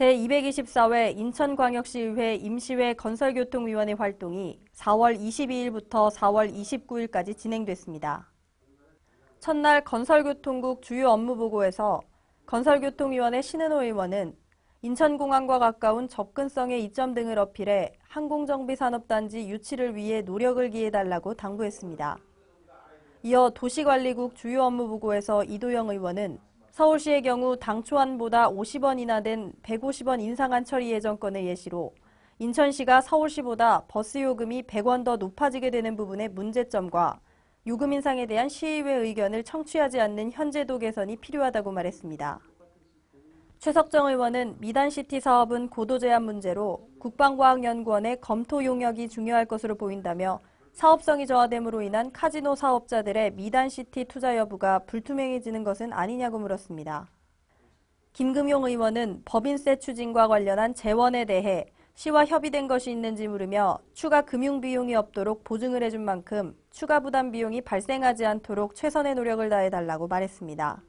제224회 인천광역시의회 임시회 건설교통위원회 활동이 4월 22일부터 4월 29일까지 진행됐습니다. 첫날 건설교통국 주요 업무 보고에서 건설교통위원회 신은호 의원은 인천공항과 가까운 접근성의 이점 등을 어필해 항공정비산업단지 유치를 위해 노력을 기해달라고 당부했습니다. 이어 도시관리국 주요 업무 보고에서 이도영 의원은 서울시의 경우 당초안보다 50원 인하된 150원 인상안 처리 예정권의 예시로 인천시가 서울시보다 버스 요금이 100원 더 높아지게 되는 부분의 문제점과 요금 인상에 대한 시의회 의견을 청취하지 않는 현재도 개선이 필요하다고 말했습니다. 최석정 의원은 미단시티 사업은 고도 제한 문제로 국방과학연구원의 검토 용역이 중요할 것으로 보인다며 사업성이 저하됨으로 인한 카지노 사업자들의 미단시티 투자 여부가 불투명해지는 것은 아니냐고 물었습니다. 김금용 의원은 법인세 추진과 관련한 재원에 대해 시와 협의된 것이 있는지 물으며 추가 금융 비용이 없도록 보증을 해준 만큼 추가 부담 비용이 발생하지 않도록 최선의 노력을 다해달라고 말했습니다.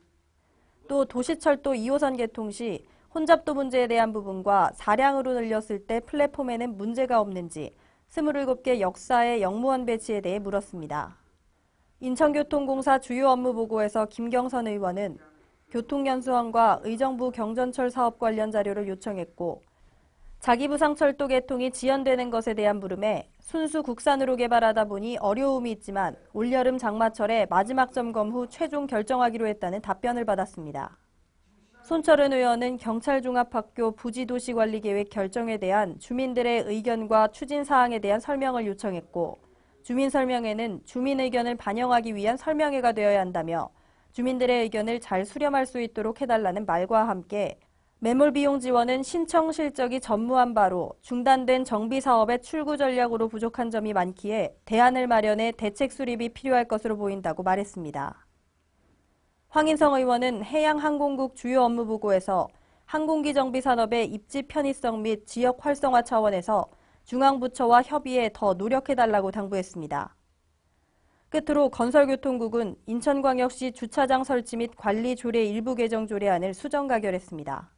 또 도시철도 2호선 개통 시 혼잡도 문제에 대한 부분과 사량으로 늘렸을 때 플랫폼에는 문제가 없는지 27개 역사의 영무원 배치에 대해 물었습니다. 인천교통공사 주요 업무 보고에서 김경선 의원은 교통연수원과 의정부 경전철 사업 관련 자료를 요청했고 자기 부상 철도 개통이 지연되는 것에 대한 물음에 순수 국산으로 개발하다 보니 어려움이 있지만 올여름 장마철에 마지막 점검 후 최종 결정하기로 했다는 답변을 받았습니다. 손철은 의원은 경찰종합학교 부지도시관리계획 결정에 대한 주민들의 의견과 추진 사항에 대한 설명을 요청했고 주민 설명회는 주민 의견을 반영하기 위한 설명회가 되어야 한다며 주민들의 의견을 잘 수렴할 수 있도록 해달라는 말과 함께 매몰 비용 지원은 신청 실적이 전무한 바로 중단된 정비 사업의 출구 전략으로 부족한 점이 많기에 대안을 마련해 대책 수립이 필요할 것으로 보인다고 말했습니다. 황인성 의원은 해양항공국 주요 업무 보고에서 항공기 정비 산업의 입지 편의성 및 지역 활성화 차원에서 중앙부처와 협의에 더 노력해달라고 당부했습니다. 끝으로 건설교통국은 인천광역시 주차장 설치 및 관리 조례 일부 개정 조례안을 수정 가결했습니다.